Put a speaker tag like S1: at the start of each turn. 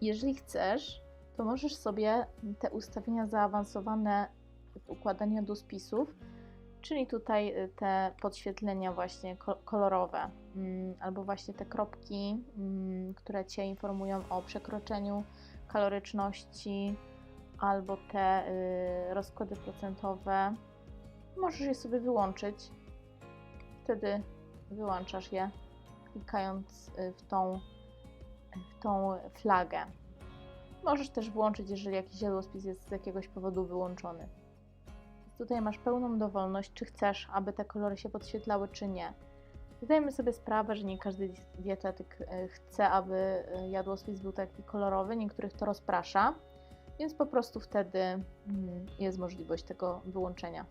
S1: Jeżeli chcesz, to możesz sobie te ustawienia zaawansowane w układaniu jadłospisów, czyli tutaj y, te podświetlenia właśnie ko- kolorowe, mm, albo właśnie te kropki, mm, które Cię informują o przekroczeniu kaloryczności, albo te y, rozkłady procentowe, możesz je sobie wyłączyć. Wtedy wyłączasz je, klikając y, w tą, w tą flagę. Możesz też włączyć, jeżeli jakiś jadłospis jest z jakiegoś powodu wyłączony. Tutaj masz pełną dowolność, czy chcesz, aby te kolory się podświetlały, czy nie. Zdajemy sobie sprawę, że nie każdy dietetyk y, chce, aby y, jadłospis był taki kolorowy, niektórych to rozprasza, więc po prostu wtedy mm, jest możliwość tego wyłączenia.